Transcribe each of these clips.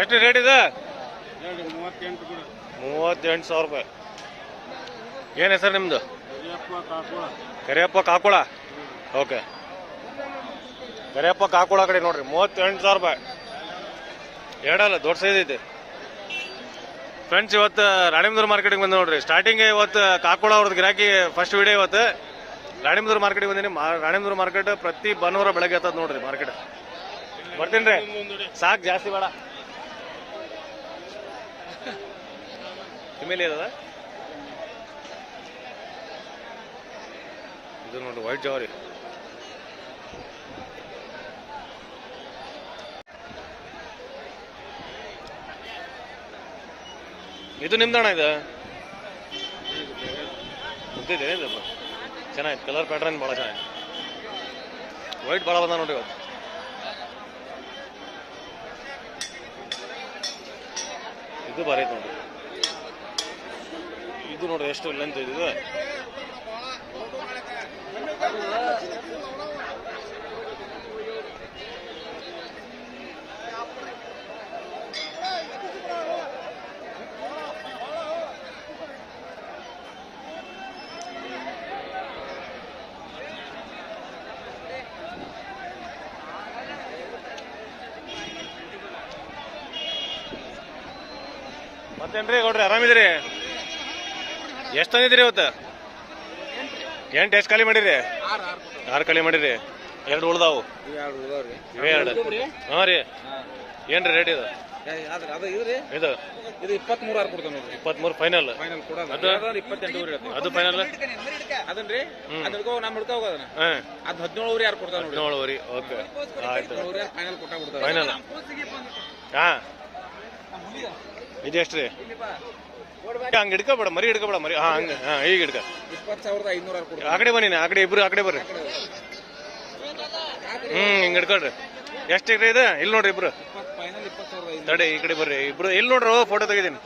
ಎಷ್ಟು ರೇಟ್ ಇದೆ? ಮೂವತ್ತೆಂಟು ಸಾವಿರ ರೂಪಾಯಿ. ಏನು ಹೆಸರು ನಿಮ್ಮದು ಕರಿಯಪ್ಪ ಕಾಕುಳ. ಓಕೆ. ಕರಿಯಪ್ಪ ಕಾಕುಳ ಕಡೆ ನೋಡ್ರಿ ಮೂವತ್ತೆಂಟು ಸಾವಿರ ರೂಪಾಯಿ. ಎರಡಲ್ಲ ದೊಡ್ಡ ಸೈಜ್ ಐತಿ. ಫ್ರೆಂಡ್ಸ್ ಇವತ್ತು ರಾಣಿಮಂದ್ರ ಮಾರ್ಕೆಟಿಗೆ ಬಂದು ನೋಡ್ರಿ. ಸ್ಟಾರ್ಟಿಂಗ್ ಇವತ್ತು ಕಾಕುಳ ಅವ್ರದ್ದು ಗಿರಾಕಿ ಫಸ್ಟ್ ವಿಡಿಯೋ ಇವತ್ತು. ರಾಣಿಮಂದ್ರ ಮಾರ್ಕೆಟಿಗೆ ಬಂದೀನಿ. ರಾಣಿಮಂದ್ರ ಮಾರ್ಕೆಟ್ ಪ್ರತಿ ಭಾನುವಾರ ಬೆಳಗ್ಗೆ ಹತ್ತದ ನೋಡ್ರಿ ಮಾರ್ಕೆಟ್ ಬರ್ತೀನಿ ರೀ. ಸಾಕು ಜಾಸ್ತಿ ಬೇಡ. ಫಿಮೇಲ್ ಇರದ? ಇದು ನೋಡಿ ವೈಟ್ ಜವಾರಿ. ಇದು ನಿಮ್ದಣ್ಣ ಇದು? ಇದು ಚೆನ್ನಾಗಿತ್ತು ಕಲರ್ ಪ್ಯಾಟ್ರನ್ ಭಾಳ ಚೆನ್ನಾಗಿತ್ತು ವೈಟ್ ಭಾಳ ಬಂದ ನೋಡಿ ಇವತ್ತು. ಇದು ಭಾರಿ ಐತೆ ನೋಡಿ ಇದು ನೋಡ್ರಿ ಎಷ್ಟು ಲೆಂತ್ ಇದೆ. ಮತ್ತೇನ್ರಿ ಗೌಡ್ರಿ ಆರಾಮಿದ್ರಿ ಎಷ್ಟು ತಂದಿದ್ರಿ ಇವತ್ತು? ಎಂಟು ಎಷ್ಟು ಖಾಲಿ ಮಾಡಿರಿ? ಆರು ಖಾಲಿ ಮಾಡಿರಿ. ಎರಡು ಉಳ್ದಾವು. ಎರಡು ಉಳ್ದವ್ರಿ ಇವೇ ಎರಡು. ಹಾಂ ರೀ. ಏನ್ರಿ ರೇಟ್ ಇದು? ಇದು? ಇಪ್ಪತ್ಮೂರು ಆರು ಕೊಡ್ತಾನೆ ನೋಡ್ರಿ ಇಪ್ಪತ್ಮೂರು ಫೈನಲ್. ಅದು? ಇಪ್ಪತ್ತೆಂಟು ಊರಿ ಅದು ಫೈನಲ್? ಅದನ್ರಿ. ಅದು ನಮ್ಮ ಹಿಡ್ಕೋ ಹದಿನೇಳು ಊರಿ ಯಾರು ಕೊಡ್ತಾನೆ ಓಕೆ. ಆಯ್ತು. ಹದಿನೇಳು ಊರಿ ಫೈನಲ್ ಕೊಟ್ಟ ಬಿಡ್ತಾರೆ ಫೈನಲ್. ಹಾಂ. ಇದು ಎಷ್ಟು ರೀ? ಹಂಗೆ ಹಿಡ್ಕೊಬೇಡ ಮರಿ ಹಿಡ್ಕೊಬೇಡ ಮರಿ. ಹಾಂ ಹಂಗೆ ಹಾಂ ಈಗ ಹಿಡ್ಕ. ಇಪ್ಪತ್ತು ಸಾವಿರದ ಐನೂರು ಆ ಕಡೆ ಬನ್ನಿ ಆ ಕಡೆ ಇಬ್ರು ಆಕಡೆ ಕಡೆ ಬರ್ರಿ. ಹ್ಮ್ ಹಿಂಗೆ ಹಿಡ್ಕೊಳ್ರಿ. ಎಷ್ಟು ಎಕರೆ ಇದೆ? ಇಲ್ಲಿ ನೋಡ್ರಿ ಇಬ್ರು. ಸಾವಿರದ ಈ ಕಡೆ ಬರ್ರಿ. ಇಬ್ರು ಇಲ್ಲಿ ನೋಡ್ರಿ ಫೋಟೋ ತೆಗಿದೀನಿ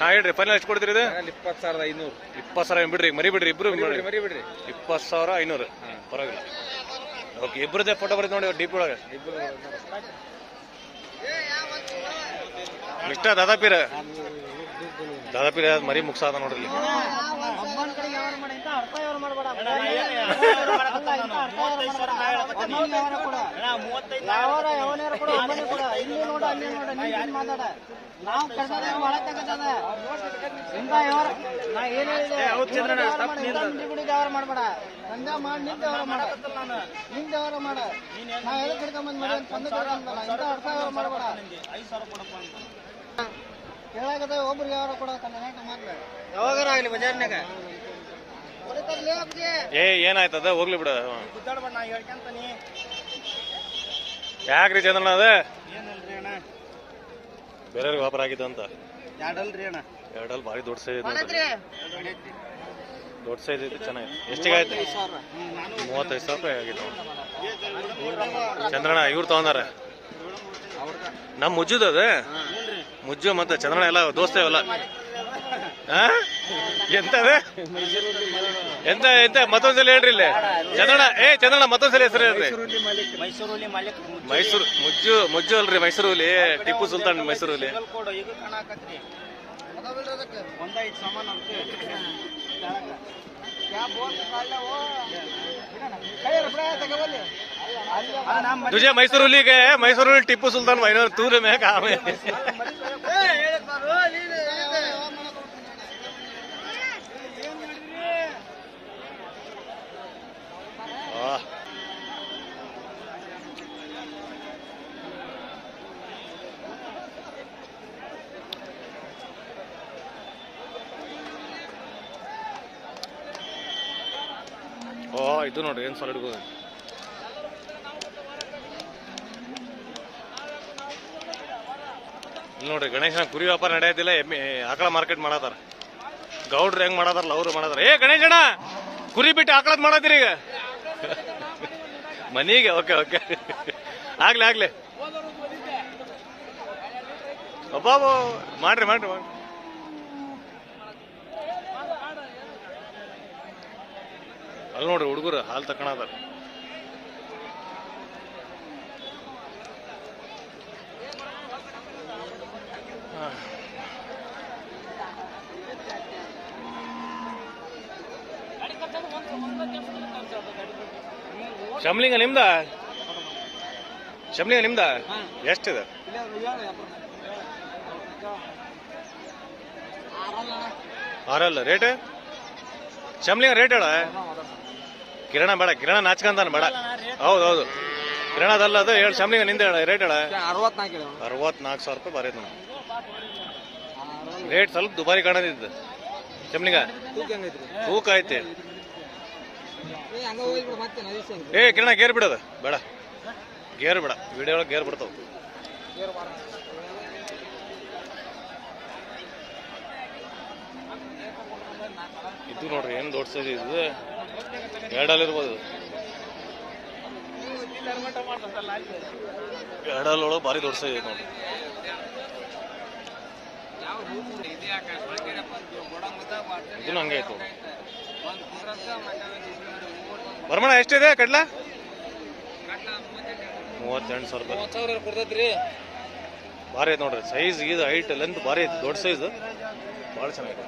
ಹಾ ಹೇಳ್ರಿ ಫೈನಲ್ ಎಷ್ಟು ಕೊಡ್ತೀರಿ ಇದು? ಇಪ್ಪತ್ತು ಸಾವಿರದ ಐನೂರು. ಇಪ್ಪತ್ತು ಸಾವಿರ ಬಿಡ್ರಿ? ಮರಿ ಬಿಡ್ರಿ ಇಬ್ರು ಬಿಡ್ರಿ ಮರಿ ಬಿಡ್ರಿ. ಇಪ್ಪತ್ತು ಸಾವಿರ ಐನೂರು. ಪರವಾಗಿಲ್ಲ. ಓಕೆ ಇಬ್ರದೇ ಫೋಟೋ ಬರೀತಿ ನೋಡಿ ಡಿಪಿ ಒಳಗೆ. ಇಷ್ಟ ದಾದಾಪೀರ. ದಾದಾಪೀರ ಮರಿ ಮುಗ್ಸಾದ ನೋಡ್ರಿ ಮಾಡ್ಬೇಡ ವ್ಯವಹಾರ ಮಾಡಿ ಅರ್ಥ ವ್ಯವಹಾರ ಮಾಡಬೇಡ ಮಾಡಬೇಡ ನೋಡ ನೀನ್ ಇಂಥ ವ್ಯವಹಾರ ಮಾಡಬೇಡ ಮಾಡಿ ನಾ ಎದಕ್ಕೆ ಹಿಡ್ಕೊಂಬಂದ್ ಮಾಡಿ ಅಂತ ತಂದೆ ಅಂತಲ್ಲ ಇಂಥ ಅರ್ಥ ವ್ಯವಹಾರ ಮಾಡಬೇಡ ಕೇಳಾಗದ ಒಬ್ರಿಗೆ ವ್ಯವಹಾರ ಕೊಡಕಲ್ಲ ಮಾತ್ರ. ಯಾವಾಗಾರ ಆಗ್ಲಿ ಬಜಾರ್ನಾಗ ಏ ಏನಾಯ್ತದ? ಹೋಗ್ಲಿ ಬಿಡ. ಯಾಕ್ರಿ ಚಂದ್ರಣ್ಣ ಅದ? ಬೇರೆಯವ್ರಿಗೆ ವ್ಯಾಪಾರ ಆಗಿದ್ದು ಅಂತ. ಎರಡಲ್ಲಿ ಭಾರಿ ದೊಡ್ಡ ಸೈಜ್ ನೋಡ್ರಿ ದೊಡ್ಡ ಸೈಜ್ ಐತಿ ಚೆನ್ನಾಗಿ ಎಷ್ಟಿಗೆ ಆಯ್ತು? ಮೂವತ್ತೈದು ಸಾವಿರ. ರೂಪಾಯಿ ಆಗಿತ್ತು. ಚಂದ್ರಣ್ಣ ಇವ್ರು ತಗೊಂಡಾರ? ನಮ್ಮ ಮುಜ್ಜುದ ಅದ? ಮುಜ್ಜು ಮತ್ತೆ ಚಂದ್ರಣ ಎಲ್ಲ ದೋಸ್ತ ಎಂತ ಎಂತದ ಎಂತ ಎಂತ, ಮತ್ತೊಂದ್ಸಲ ಹೇಳ್ರಿ ಇಲ್ಲಿ. ಚಂದ್ರಣ ಏ ಚಂದ್ರಣ ಮತ್ತೊಂದ್ಸಲ ಹೆಸರು ಹೇಳ್ರಿ. ಮೈಸೂರಲ್ಲಿ ಮೈಸೂರು, ಮುಜ್ಜು ಮುಜ್ಜು ಅಲ್ರಿ ಮೈಸೂರು ಹುಲಿ ಟಿಪ್ಪು ಸುಲ್ತಾನ್ ಮೈಸೂರು ಹುಲಿ ಕೊಡು ಈಗ ಕಾಣಕತ್ರಿ ಒಂದೈದು ಸಾಮಾನು तुझे मैसूर हुली के मैसूर हुली टिप्पू सुल्तान महीनों तूने में काम है वाह ಓ ಇದು ನೋಡ್ರಿ ಏನು ಸಾಲಿಡ್ ನೋಡ್ರಿ ಗಣೇಶನ ಕುರಿ ವ್ಯಾಪಾರ ನಡೆಯೋದಿಲ್ಲ, ಎಮ್ಮೆ ಆಕಳ ಮಾರ್ಕೆಟ್ ಮಾಡತಾರ. ಗೌಡ್ರು ಹೆಂಗ್ ಮಾಡದಾರಲ್ಲ ಅವ್ರು ಮಾಡದಾರ ಏ, ಗಣೇಶಣ್ಣ, ಕುರಿ ಬಿಟ್ಟು ಆಕಳದ್ ಮಾಡತ್ತೀರಿ ಈಗ? ಮನಿಗೆ, ಓಕೆ ಓಕೆ. ಆಗ್ಲಿ ಆಗ್ಲಿ. ಒಬ್ಬಾಬು ಮಾಡ್ರಿ ಮಾಡ್ರಿ ಮಾಡ್ರಿ. ಅಲ್ಲಿ ನೋಡ್ರಿ ಹುಡುಗರು ಹಾಲು ತಕೊಳದಾರ ಶಮ್ಲಿಂಗ ನಿಮ್ದ? ಶಮ್ಲಿಂಗ ನಿಮ್ದ? ಎಷ್ಟಿದೆ? ಆರಲ್ಲ. ರೇಟ್ ಶಮ್ಲಿಂಗ ರೇಟ್ ಹೇಳ? ಕಿರಣ ಬೇಡ. ಕಿರಣ ನಾಚ್ಕಂತಾನ ಬೇಡ. ಹೌದು ಹೌದು ಕಿರಣ ಅದಲ್ಲ ಅದು ಹೇಳಿ. ಶಮ್ಲಿಂಗ ನಿಂದ ಹೇಳ. ರೇಟ್ ಹೇಳ. ಅರವತ್ನಾಲ್ಕು ಸಾವಿರ ರೂಪಾಯಿ ಬರೀತ ರೇಟ್ ಸ್ವಲ್ಪ ದುಬಾರಿ ಕಾಣದಿದ್ದು. ಶಮ್ಲಿಂಗ ತೂಕ ಐತಿ. ಏ ಕಿರಣ ಗೇರ್ ಬಿಡೋದು. ಬೇಡ. ಗೇರ್ ಬೇಡ. ವಿಡಿಯೋ ಒಳಗೆ ಗೇರ್ ಬಿಡ್ತಾವ ಇದು ನೋಡ್ರಿ ಏನು ದೊಡ್ಡ ಸೈಜ್ ಇದು. ಎರಡಲ್ಲಿ ಇರ್ಬೋದು ಎರಡಲ್ಲಿ ಒಳಗೆ ಭಾರಿ ದೊಡ್ಡ ಸೈಜ್ ಇದೆ ನೋಡ್ರಿ. ಇದನ್ನು ಹಂಗೆ ಆಯ್ತು ಬರ್ಮಣ ಎಷ್ಟಿದೆ ಕಡ್ಲ? ಮೂವತ್ತೆಂಟು ಸಾವಿರ ರೂಪಾಯಿ. ಮೂವತ್ತು ಸಾವಿರ ಕೊಡ್ತೈತ್ರಿ? ಭಾರಿ ಐತೆ ನೋಡ್ರಿ ಸೈಜ್ ಇದು ಹೈಟ್ ಲೆಂತ್ ಭಾರಿ ಐತೆ ದೊಡ್ಡ ಸೈಜ್ ಭಾಳ ಚೆನ್ನಾಗಿದೆ.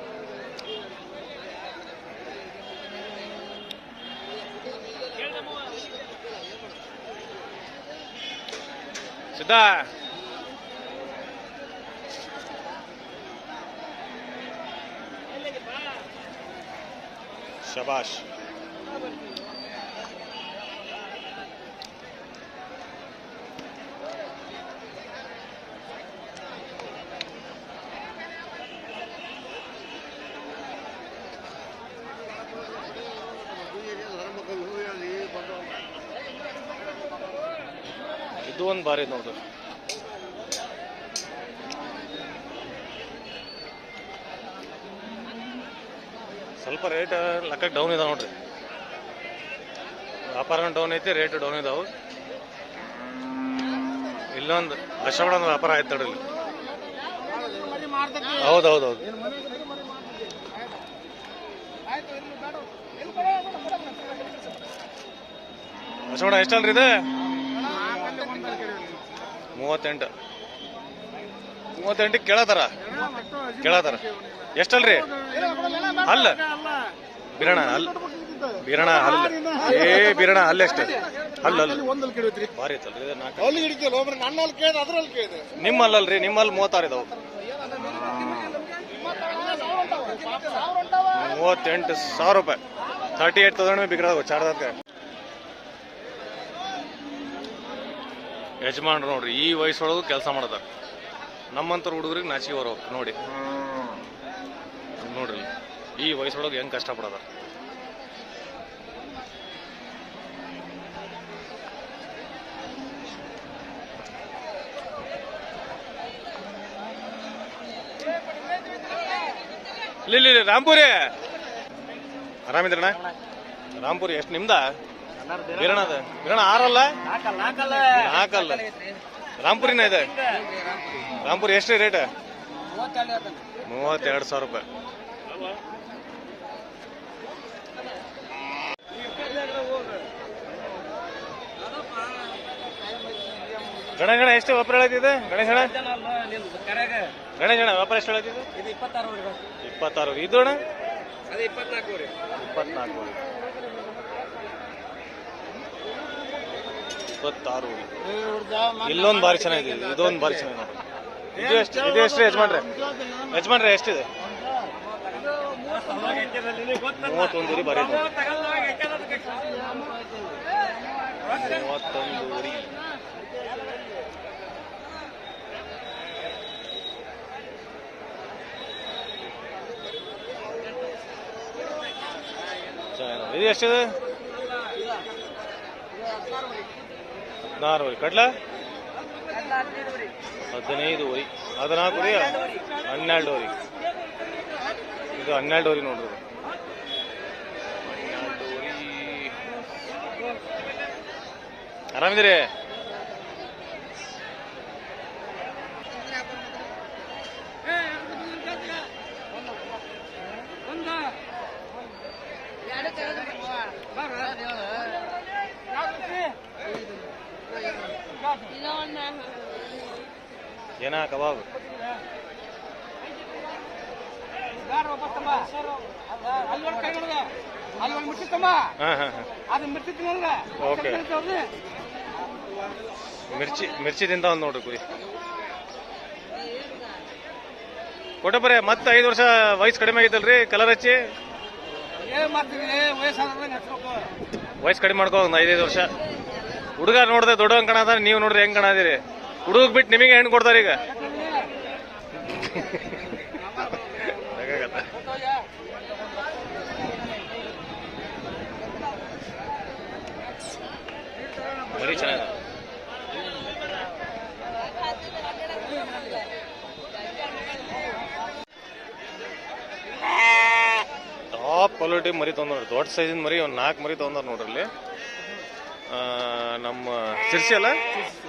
ಸಿದ್ಧ? ಶಬಾಷ್ ಇದು ಒಂದು ಬಾರಿ ನೋಡಿದ್ರು ಸ್ವಲ್ಪ ರೇಟ್ ಲೆಕ್ಕಕ್ಕೆ ಡೌನ್ ಇದಾವೆ ನೋಡ್ರಿ. ವ್ಯಾಪಾರ ಡೌನ್ ಐತಿ ರೇಟ್ ಡೌನ್ ಇದಾವೆ. ಇಲ್ಲೊಂದು ಒಂದು ವ್ಯಾಪಾರ ಆಯ್ತು ನೋಡ್ರಿ ಹೌದೌದೌದು. ಹೌದು ಹೌದು ಹೌದು ಅಶ್ರವಣ ಎಷ್ಟಲ್ರಿ ಇದು? ಮೂವತ್ತೆಂಟು. ಮೂವತ್ತೆಂಟು ಕೇಳತ್ತಾರ? ಕೇಳತ್ತಾರ? ಎಷ್ಟಲ್ರಿ? ಅಲ್ಲ. ಬಿರಣ ಅಲ್ಲ ಬಿರಣ ಅಲ್ಲ ಏ ಬಿರಣ ಅಲ್ಲ ಎಷ್ಟು ಅಲ್ಲ ಅಲ್ಲ. ಭಾರಿ ಐತಲ್ರಿ ಇದು ನಾಲ್ಕು. ಅಲ್ಲಿ ಹಿಡಿತಿಲ್ಲ ಒಬ್ರು ನನ್ನಲ್ಲಿ ಕೇಳಿದ ಅದ್ರಲ್ಲಿ ಕೇಳಿದೆ. ನಿಮ್ಮ ಅಲ್ಲಲ್ರಿ ನಿಮ್ಮಲ್ಲಿ ಮೂವತ್ತಾರು ಇದಾವೆ. ಮೂವತ್ತೆಂಟು ಸಾವಿರ ರೂಪಾಯಿ. ತರ್ಟಿ ಏಟ್ ತೌಸಂಡ್ ಬಿಗ್ರದಾವ ಚಾರ್ಜ್ ಯಜಮಾನ್ರು ನೋಡ್ರಿ ಈ ವಯಸ್ಸೊಳಗೂ ಕೆಲಸ ಮಾಡದಾರ. ನಮ್ಮಂತರ ಹುಡುಗರಿಗೆ ನಾಚಿಕೆ ಬರೋ ನೋಡಿ. ನೋಡ್ರಿ ಈ ವಯಸ್ಸೊಳಗೆ ಹೆಂಗ್ ಕಷ್ಟಪಡೋದಾರ. ಇಲ್ಲಿ, ರಾಂಪುರಿ. ಆರಾಮಿದ್ರಣ್ಣ ರಾಂಪುರಿ ಎಷ್ಟು ನಿಮ್ದ? ಬೀರಣ ಅದ. ಬೀರಣ ಆರಲ್ಲ? ನಾಲ್ಕಲ್ಲ ರಾಂಪುರಿನ ಇದೆ. ರಾಂಪುರಿ ಎಷ್ಟು ರೇಟ್ ಮೂವತ್ತೆರಡು ಸಾವಿರ ರೂಪಾಯಿ. ಗಣ ಗಣ ಎಷ್ಟು ವ್ಯಾಪಾರ ಹೇಳತ್ತಿದೆ ಗಣೇಶ ಅಣ್ಣ ಗಣೇಶ ಅಣ್ಣ ವ್ಯಾಪಾರ ಎಷ್ಟು ಹೇಳತ್ತಿದೆ ಇಪ್ಪತ್ತಾರು. ಇದು ಅಣ್ಣ? ಇಪ್ಪತ್ನಾಲ್ಕು ಇಪ್ಪತ್ನಾಲ್ಕು ಇಪ್ಪತ್ತಾರು. ಇಲ್ಲೊಂದು ಬಾರಿ ಚೆನ್ನಾಗಿದೆ. ಇದೊಂದು ಬಾರಿ ಚೆನ್ನಾಗಿದೆ ಇದು ಎಷ್ಟು ಯಜಮಾನ್ರೆ? ಯಜಮಾನ್ರೆ ಎಷ್ಟಿದೆ? ಮೂವತ್ತೊಂದು ಬರೀ ಬಾರಿ ಇದೆ. ಮೂವತ್ತೊಂದು ಊರಿ ಚೆನ್ನಾಗಿದೆ. ಇದು ಎಷ್ಟಿದೆ? ಹದಿನಾರು ಉರಿ ಕಡ್ಲ? ಹದಿನೈದು ಹೊರಿ ಹದಿನಾಲ್ಕು ಉರಿ ಹನ್ನೆರಡು ಉರಿ ಇದು ಹನ್ನೆರಡು ಉರಿ ನೋಡ್ರಿ. ಹನ್ನೆರಡು ಆರಾಮಿದ್ದೀರಿ ಏನ ಕಬಾಬ್ ಅಲ್ಲಿ ಒಂದು ಮಿರ್ಚಿತ್ತಮ್ಮ ಹಾಂ ಹಾಂ ಹಾಂ ಅದು ಮಿರ್ಚಿ ತಿನ್ನಲ್ಲ ಓಕೆ ಮಿರ್ಚಿ ಮಿರ್ಚಿ ಒಂದು ನೋಡ್ರಿ ಕುರಿ ಕೊಟ್ಟಬರೇ ಮತ್ತೆ ಐದು ವರ್ಷ ವಯಸ್ಸು ಕಡಿಮೆ ಆಗೈತಲ್ರಿ ಕಲರ್ ಹಚ್ಚಿ? ಏನ್ ವಯಸ್ಸು ಕಡಿಮೆ ಮಾಡ್ಕೋ ಐದೈದು ವರ್ಷ. ಹುಡುಗ ನೋಡ್ದೆ ದೊಡ್ಡ ಕಾಣದ ನೀವು ನೋಡ್ರಿ ಹೆಂಗ್ ಕಾಣದಿರಿ. ಹುಡುಗ ಬಿಟ್ಟು ನಿಮಗೆ ಹೆಣ್ಣು ಕೊಡ್ತಾರೆ ಈಗ. ಮರಿ ಟಾಪ್ ಕ್ವಾಲಿಟಿ ಮರಿ ತೊಂದ್ರೆ ದೊಡ್ಡ ಸೈಜಿನ ಮರಿ ಒಂದು ನಾಲ್ಕು ಮರಿ ತೊಂದ್ರೆ ನೋಡ್ರಿ ನಮ್ಮ ಸಿರ್ಸಿ ಅಲ್ಲ?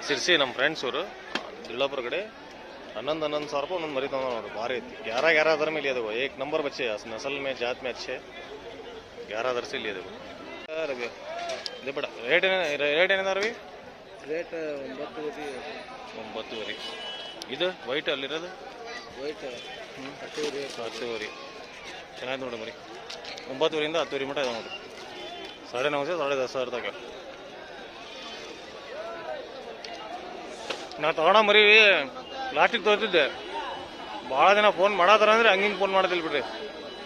ಸಿರ್ಸಿ ನಮ್ಮ ಫ್ರೆಂಡ್ಸ್ ಅವರು. ಬಿಳ್ಳಾಪುರ ಕಡೆ. ಹನ್ನೊಂದು ಹನ್ನೊಂದು ಸಾವಿರ ರೂಪಾಯಿ ಒಂದೊಂದು ಮರಿ ತೊಗೊಂಡು ನೋಡಿ ಭಾರಿ ಐತಿ. ಯಾರ ಯಾರ ಅದರ ಮೇಲೆ ಇದಾವೆ. ಏಕ್ ನಂಬರ್ ಬಚ್ಚೆ ನಸಲ್ ಮೇ ಜಾತ್ ಮೇ ಅಚ್ಚೆ. ಯಾರ ಅದರ್ಸಿ ಇಲ್ಲಿ ಇದಾವೆ. ಇದು ಬೇಡ. ರೇಟ್ ಏನ ರೇಟ್ ಏನಿದೆ ರೀ ರೇಟ್ ಒಂಬತ್ತುವರೆ. ಒಂಬತ್ತುವರೆ. ಇದು ವೈಟ್ ಅಲ್ಲಿರೋದು? ವೈಟ್ ಹತ್ತುವರೆ. ಹತ್ತುವರೆ. ಚೆನ್ನಾಗಿ ನೋಡಿ ಮರಿ. ಒಂಬತ್ತುವರೆಯಿಂದ ಹತ್ತುವರೆ ಮಟ್ಟ ಇದೆ ನೋಡಿ ಸಾಡೆ ನೌ ಸಾಡೆ ದಸ್ ಸಾವಿರ ತಗ ನಾ ತಗೋಣ ಮರಿ ಲಾಸ್ಟಿಗೆ ತೋರ್ತಿದ್ದೆ ಭಾಳ ಜನ ಫೋನ್ ಮಾಡತ್ತಾರ ಅಂದ್ರೆ ಹಂಗಿಂಗೆ ಫೋನ್ ಮಾಡೋದಿಲ್ಲ ಬಿಡ್ರಿ.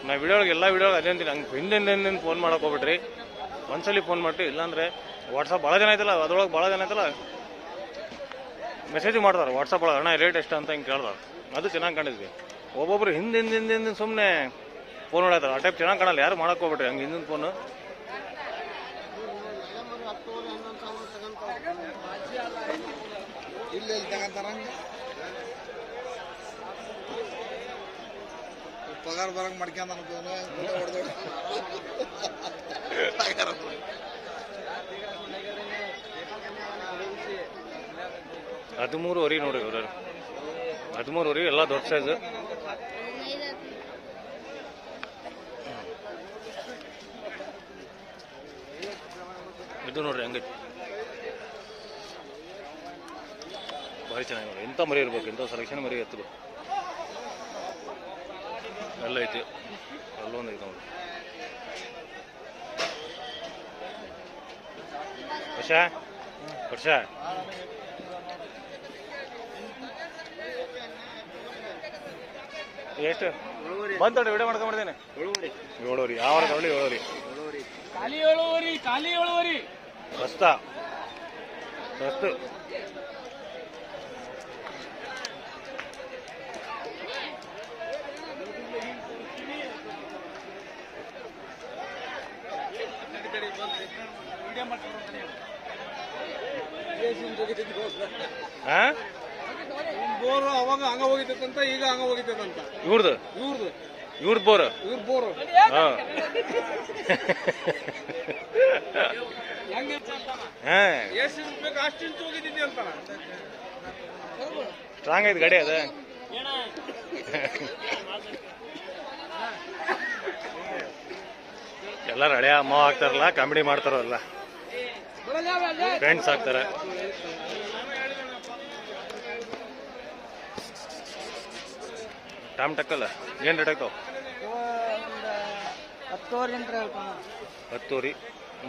ನಾ ವಿಡಿಯೋ ಒಳಗೆ ಎಲ್ಲ ವಿಡಿಯೋ ಅದೇ ಅಂತೀನಿ. ಹಂಗೆ ಹಿಂದಿಂದ ಫೋನ್ ಮಾಡಕ್ ಹೋಗ್ಬಿಟ್ರಿ. ಒಂದ್ಸಲಿ ಫೋನ್ ಮಾಡಿರಿ ಇಲ್ಲಾಂದ್ರೆ ವಾಟ್ಸಪ್ ಭಾಳ ಜನ ಐತಲ್ಲ ಅದ್ರೊಳಗೆ ಭಾಳ ಜನ ಆಯ್ತಲ್ಲ. ಮೆಸೇಜ್ ಮಾಡ್ತಾರೆ ವಾಟ್ಸಪ್ ಒಳಗೆ, ಅಣ್ಣ ರೇಟ್ ಎಷ್ಟು ಅಂತ ಹಿಂಗೆ ಕೇಳ್ತಾರೆ ಅದು ಚೆನ್ನಾಗಿ ಕಾಣಿದ್ವಿ ಒಬ್ಬೊಬ್ರು ಹಿಂದೆ ಹಿಂದೆ ಸುಮ್ಮನೆ ಫೋನ್ ಹೊಡ್ತಾರೆ ಆ ಟೈಪ್ ಚೆನ್ನಾಗಿ ಕಾಣಲ್ಲ. ಯಾರು ಮಾಡಕ್ ಹೋಗ್ಬಿಟ್ರಿ. ಹಂಗೆ ಹಿಂದಿನ ಫೋನು ಇಲ್ಲ ತಗೊಂತಾರ ಪಗಾರ ಬರಂಗ್ ಮಾಡ್ಕೊಂಡ್ ಅನ್ಕೋನು ಹೊಡೆದೋಡು ಹದಿಮೂರುವರೆ ನೋಡಿ ಹದಿಮೂರು ಹದಿಮೂರುವರೆ ಎಲ್ಲ ದೊಡ್ಡ ಸೈಜ್ ಇದು ನೋಡ್ರಿ ಹಂಗೈತಿ. ಭಾರಿ ಚೆನ್ನಾಗಿ ನೋಡಿ ಎಂಥ ಮರಿ ಇರ್ಬೇಕು? ಎಂಥ ಸೆಲೆಕ್ಷನ್ ಮರಿ ಎತ್ತಬೇಕು ಎಲ್ಲ ಐತಿ. ಅಲ್ಲೊಂದು ಐತೆ ನೋಡಿ. ವರ್ಷ? ವರ್ಷ? ಎಷ್ಟು? ಬಂತೋಡಿ ವಿಡಿಯೋ ಮಾಡ್ಕೊಂಡ್ಬಿಡ್ತೇನೆ ಏಳುವರಿ. ಯಾವ ತಗೊಳ್ಳಿ ಏಳುವರಿ? ಖಾಲಿ ಏಳುವರಿ ಖಾಲಿ ಏಳುವರಿ. ರಸ್ತಾ ರಸ್ತೆ ಬೋರು ಅವಾಗ ಹಂಗ ಹೋಗಿತ್ತಂತ ಈಗ ಹಂಗ ಹೋಗಿತ್ತಂತ ಇವ್ರದ್ದು ಇವ್ರದು. ಇವ್ರದ್ದು ಬೋರ್? ಇವ್ರ ಬೋರು. ಹಾ. ಬೋರು ಹಾ. ಎಷ್ಟು ಬೇಕು ಅಷ್ಟು ಇಂಚು ಹೋಗಿದ್ದೀನಿ ಅಂತಾನ ಸ್ಟ್ರಾಂಗ್ ಐತೆ ಗಡಿ ಅದ. ಎಲ್ಲಾರು ಹಳೆಯ ಅಮ್ಮ ಆಗ್ತಾರಲ್ಲ ಕಾಮಿಡಿ ಮಾಡ್ತಾರಲ್ಲ. ಫ್ರೆಂಡ್ಸ್ ಆಗ್ತಾರೆ. ಟಾಮ್ ಟಕ್ಕಲ್ಲ ಏನ್ ರೇಟ್ ಆಗ್ತಾವ? ಹತ್ತೂರಿ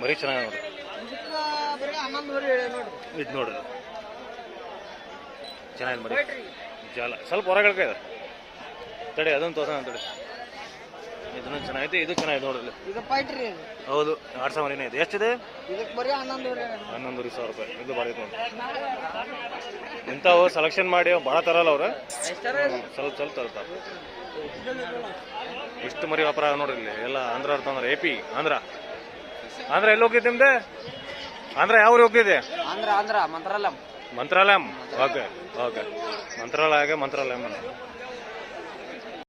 ಮರಿ ಚೆನ್ನಾಗಿ ನೋಡ್ರಿ ಇದು ನೋಡ್ರಿ ಚೆನ್ನಾಗಿ ಮರಿ. ಜಾಲ. ಸ್ವಲ್ಪ ಹೊರಗಡೆ ಇದೆ. ತಡಿ ಅದನ್ನು ತೋರ್ಸೋಣ, ತಡಿ. ಇದನ್ನು ಚೆನ್ನಾಗೈತೆ ಇದು ಚೆನ್ನಾಗಿದೆ ನೋಡ್ರಿ ಇದು ಪೈಟ್ರಿ ಇದು. ಹೌದು ಆರು ಸಾವಿರನೇ ಇದೆ. ಎಷ್ಟಿದೆ? ಇದಕ್ಕೆ ಬರೀ ಹನ್ನೊಂದುವರೆ ಹೇಳಿ ಸಾವಿರ ರೂಪಾಯಿ. ಇದು ಭಾರಿ ಐತೆ ನೋಡಿ. ಇಂಥವು ಸೆಲೆಕ್ಷನ್ ಮಾಡಿ ಭಾಳ ತರಲ್ಲ ಅವ್ರು. ಸ್ವಲ್ಪ ಸ್ವಲ್ಪ ತರ್ತಾರೆ. ಇಷ್ಟು ಮರಿ ವ್ಯಾಪಾರ ನೋಡ್ರಿ ಇಲ್ಲಿ. ಎಲ್ಲ ಆಂಧ್ರ ಅಂದ್ರೆ ಎ ಪಿ ಆಂಧ್ರ. ಆಂಧ್ರ ಎಲ್ಲಿ ಹೋಗಿದ್ದೆ ನಿಮ್ದೆ? ಆಂಧ್ರ ಯಾವ ಹೋಗ್ತಿದೆ Andhra Andhra ಮಂತ್ರಾಲಂ. Mantralayam okay okay Mantralaya Mantralayam